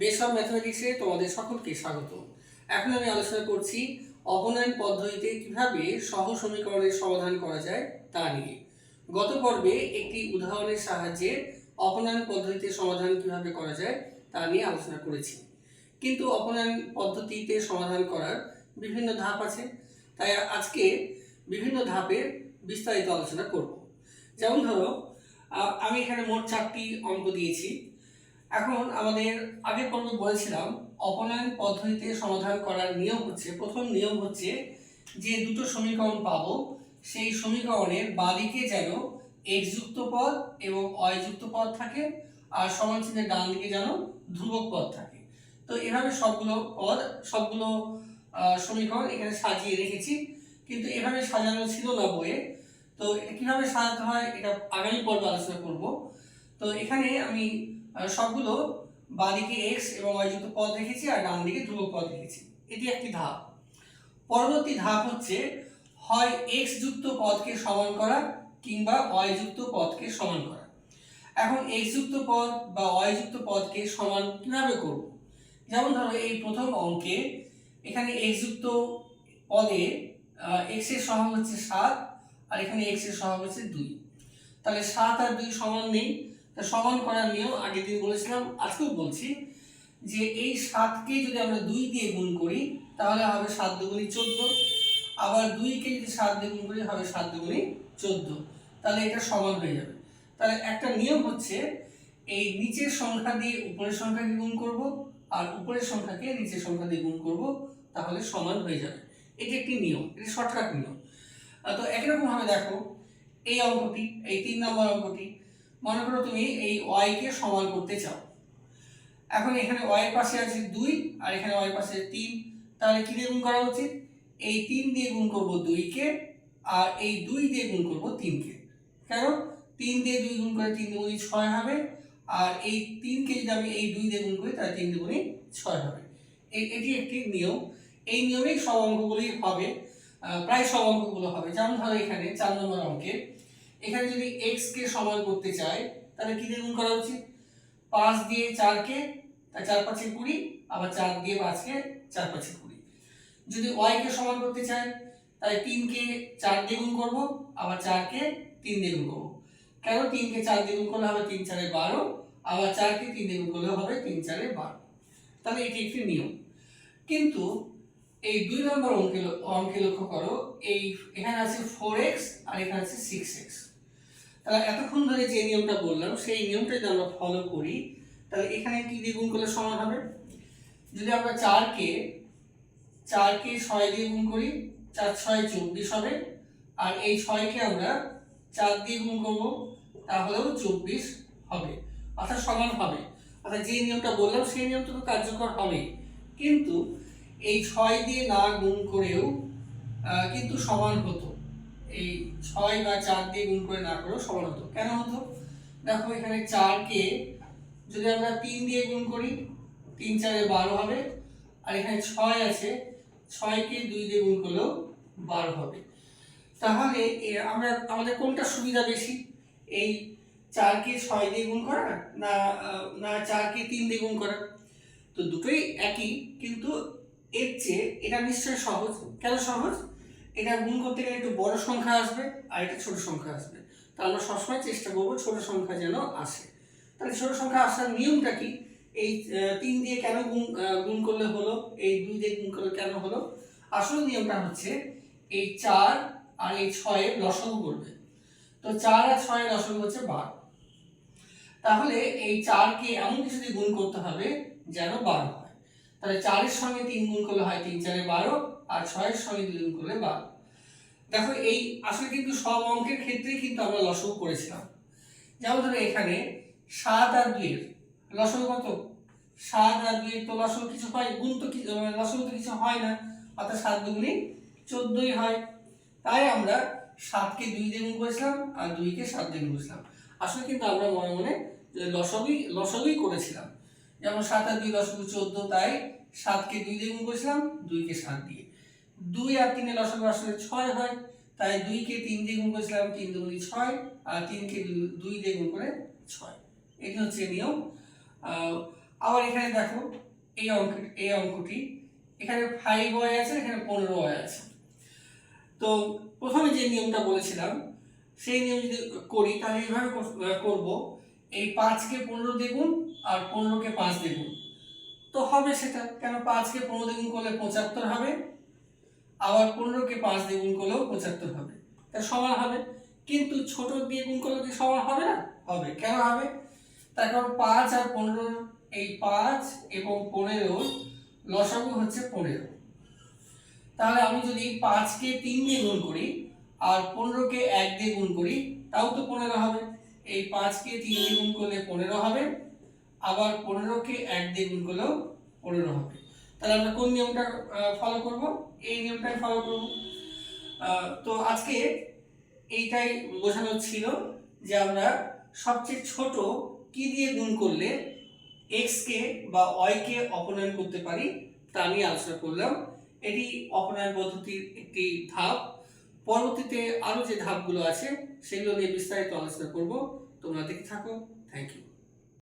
Base of ম্যাথমেটিক্সে তোমাদের সকলকে স্বাগত। এখন আমি আলোচনা করছি অবনয়ন পদ্ধতিতে কীভাবে সহ সমীকরণের সমাধান করা যায় তা নিয়ে। গত পর্বে একটি উদাহরণের সাহায্যে অপনয়ন পদ্ধতিতে সমাধান কীভাবে করা যায় তা নিয়ে আলোচনা করেছি। কিন্তু অপনয়ন পদ্ধতিতে সমাধান করার বিভিন্ন ধাপ আছে, তাই আজকে বিভিন্ন ধাপের বিস্তারিত আলোচনা করব। যেমন ধরো আমি এখানে মোট চারটি অঙ্ক দিয়েছি। এখন আমাদের আগে পর্বে বলেছিলাম, অপনয়ন পদ্ধতিতে সমাধান করার নিয়ম হচ্ছে, প্রথম নিয়ম হচ্ছে যে দুটো সমীকরণ পাবো, সেই সমীকরণের বাঁদিকে যেন যুক্ত পদ এবং অয় যুক্ত পদ থাকে আর সমান চিহ্নের ডান দিকে যেন ধ্রুবক পদ থাকে। তো এভাবে সবগুলো পদ, সবগুলো সমীকরণ এখানে সাজিয়ে রেখেছি, কিন্তু এভাবে সাজানো ছিল না বইয়ে। তো এটা কীভাবে সাজাতে হয়, এটা আগামী পর্বে আলোচনা করব। তো এখানে আমি সবগুলো বাঁদিকে এক্স এবং ওয়াই যুক্ত পদ রেখেছি আর ডান দিকে ধ্রুবক পদ রেখেছি। এটি একটি ধাপ। পরবর্তী ধাপ হচ্ছে হয় এক্স যুক্ত পদকে সমান করা কিংবা ওয়াই যুক্ত পদকে সমান করা। এখন এক্স যুক্ত পদ বা ওয়াই যুক্ত পদকে সমান কীভাবে করব? যেমন ধরো এই প্রথম অঙ্কে এখানে এক্স যুক্ত পদে এক্সের সহগ হচ্ছে সাত আর এখানে এক্সের সহগ হচ্ছে দুই। তাহলে সাত আর দুই সমান নেই। সমান করার নিয়ম আগের দিন বলেছিলাম, আজকেও বলছি যে এই সাতকে যদি আমরা দুই দিয়ে গুণ করি, তাহলে হবে সাত দুগুণি চোদ্দ। আবার দুইকে যদি সাত দিয়ে গুণ করি, হবে সাত দুগুণি চোদ্দ। তাহলে এটা সমান হয়ে যাবে। তাহলে একটা নিয়ম হচ্ছে, এই নিচের সংখ্যা দিয়ে উপরের সংখ্যাকে গুণ করব, আর উপরের সংখ্যাকে নিচের সংখ্যা দিয়ে গুণ করব, তাহলে সমান হয়ে যাবে। এটি একটি নিয়ম, এটি শর্টকাট নিয়ম। তো একই রকম ভাবে দেখো, এই অঙ্কটি, এই তিন নম্বর অঙ্কটি মনে করো তুমি এই ওয়াই কে সমান করতে চাও। এখন এখানে ওয়াই পাশে আছে দুই আর এখানে ওয়াই পাশে তিন। তাহলে কি দিয়ে গুণ করা উচিত? এই তিন দিয়ে গুণ করব দুইকে আর এই দুই দিয়ে গুণ করব তিনকে। কেন? তিন দিয়ে দুই গুণ করে তিন দুগুণি ছয় হবে আর এই তিনকে যদি আমি এই দুই দিয়ে গুণ করি, তাহলে তিন দুগুণি ছয় হবে। এটি একটি নিয়ম। এই নিয়মেই সব অঙ্কগুলি হবে প্রায় সব অঙ্কগুলো হবে। যেমন ধরো এখানে চার নম্বর অঙ্কে এখানে যদি এক্স কে সমান করতে চাই তাহলে কি দিয়ে গুণ করা উচিত? পাঁচ দিয়ে চারকে তা চার পাঁচে কুড়ি, আবার চার দিয়ে পাঁচকে চার পাঁচে কুড়ি। যদি ওয়াই কে সমান করতে চাই তাহলে তিনকে চার দিয়ে গুণ করব, আবার চারকে তিন দিয়ে গুণ করব। কেন তিনকে চার দিয়ে গুণ করলে হবে তিন চারে বারো, আবার চারকে তিন দিয়ে গুণ করলে হবে তিন চারে বারো? তাহলে এটি একটি নিয়ম। কিন্তু এই দুই নম্বর অঙ্কে অঙ্কে লক্ষ্য করো, এই এখানে আছে ফোর এক্স আর এখানে আছে সিক্স এক্স তাহলে এতক্ষণ ধরে যে নিয়মটা বললাম, সেই নিয়মটা যদি আমরা ফলো করি, তাহলে এখানে কি দিয়ে গুণ করলে সমান হবে? যদি আমরা চারকে চারকে ছয় দিয়ে গুণ করি, চার ছয় চব্বিশ হবে। আর এই ছয়কে আমরা চার দিয়ে গুণ করব, তাহলেও চব্বিশ হবে। অর্থাৎ সমান হবে। অর্থাৎ যে নিয়মটা বললাম, সেই নিয়মটা তো কার্যকর হবে কিন্তু এই ছয় দিয়ে না গুণ করেও কিন্তু সমান হতো। এই ছয় বা চার দিয়ে গুণ করে না করেও সমান হতো। কেন হতো? দেখো এখানে চারকে যদি আমরা তিন দিয়ে গুণ করি, তিন চারে বারো হবে, আর এখানে ছয় আছে ছয়কে দুই দিয়ে গুণ করলেও বারো হবে। তাহলে আমরা, আমাদের কোনটা সুবিধা বেশি? এই চারকে ছয় দিয়ে গুণ করা না না চারকে তিন দিয়ে গুণ করা? তো দুটোই একই, কিন্তু এর চেয়ে এটা নিশ্চয়ই সহজ। কেন সহজ? এটা গুণ করতে গেলে একটু বড় সংখ্যা আসবে আর এটা ছোট সংখ্যা আসবে। তা আমরা সবসময় চেষ্টা করব ছোট সংখ্যা যেন আসে। তাহলে ছোট সংখ্যা আসার নিয়মটা কি? এই তিন দিয়ে কেন গুণ গুণ করলে হলো? এই দুই দিয়ে গুণ করলে কেন হলো? আসল নিয়মটা হচ্ছে এই চার আর এই ছয়ের লসাগু করবে। তো চার আর ছয়ের লসাগু হচ্ছে বারো। তাহলে এই চারকে এমন কিছু দিয়ে গুণ করতে হবে যেন বারো হয়। তাহলে চারের সঙ্গে তিন গুণ করলে হয় তিন, চারে বারো, আর ছয়ের সঙ্গে দুই গুণ করলে বারো। দেখো, এই আসলে কিন্তু সব অঙ্কের ক্ষেত্রেই কিন্তু আমরা লসাগু করেছিলাম। যেমন ধরো এখানে সাত আর দুইয়ের লসাগু কত? সাত আর দুইয়ের তো লসাগু কিছু হয়, গুণ তো কিছু মানে তো কিছু হয় না, অর্থাৎ সাত দুগুণে চোদ্দই হয়। তাই আমরা সাতকে দুই দিয়ে গুণ করেছিলাম, আর দুইকে সাত দিয়ে গুণ করেছিলাম। আসলে কিন্তু আমরা মনে মনে লসগই লসগই করেছিলাম। যেমন সাত আর দুই লসগু চোদ্দ, তাই সাতকে দুই দিয়ে গুণ করেছিলাম, দুইকে সাত দিয়ে। দুই আর তিনে লসগু আসলে ছয় হয়, তাই দুইকে তিন দিয়ে গুণ করেছিলাম, তিন দুগুণি ছয়, আর তিনকে দুই- দুই দিয়ে গুণ করে ছয়। এটি হচ্ছে নিয়ম। আবার এখানে দেখো, এই অঙ্ক, এই অঙ্কটি, এখানে ফাইভ ওয়াই আছে, এখানে পনেরো ওয়াই আছে। তো প্রথমে যে নিয়মটা বলেছিলাম, সেই নিয়ম যদি করি, তাহলে এইভাবে করব, এই পাঁচকে পনেরো দ্বিগুণ আর পনেরোকে পাঁচ দ্বিগুণ তো হবে সেটা, কেন পাঁচকে পনেরো দ্বিগুণ করলে পঁচাত্তর হবে? আবার পনেরোকে পাঁচ দ্বিগুণ করলেও পঁচাত্তর হবে। তা সমান হবে। কিন্তু ছোট দিয়ে গুণ করলে কি সমান হবে না? হবে। কেন হবে? তার কারণ পাঁচ আর পনেরোর এই পাঁচ এবং পনেরোর লসাগু হচ্ছে পনেরো। তাহলে আমি যদি পাঁচকে তিন দিয়ে গুণ করি আর পনেরোকে এক দিয়ে গুণ করি, তাও তো পনেরো হবে। এই পাঁচকে তিন দিয়ে গুণ করলে পনেরো হবে। আবার পনেরোকে এক দিয়ে গুণ করলেও পনেরো হবে। তাহলে আমরা কোন নিয়মটা ফলো করব? এই নিয়মটাই ফলো করব। তো আজকে এইটাই বোঝানো ছিল যে আমরা সবচেয়ে ছোট কি দিয়ে গুণ করলে এক্স কে বা ওয়াই কে অপনয়ন করতে পারি তা নিয়ে আলোচনা করলাম। এটি অপনয়ন পদ্ধতির একটি ধাপ। পরবর্তীতে আরও যে ধাপগুলো আছে, সেগুলো নিয়ে বিস্তারিত আলোচনা করব। তোমরা দেখে থাকো। Thank you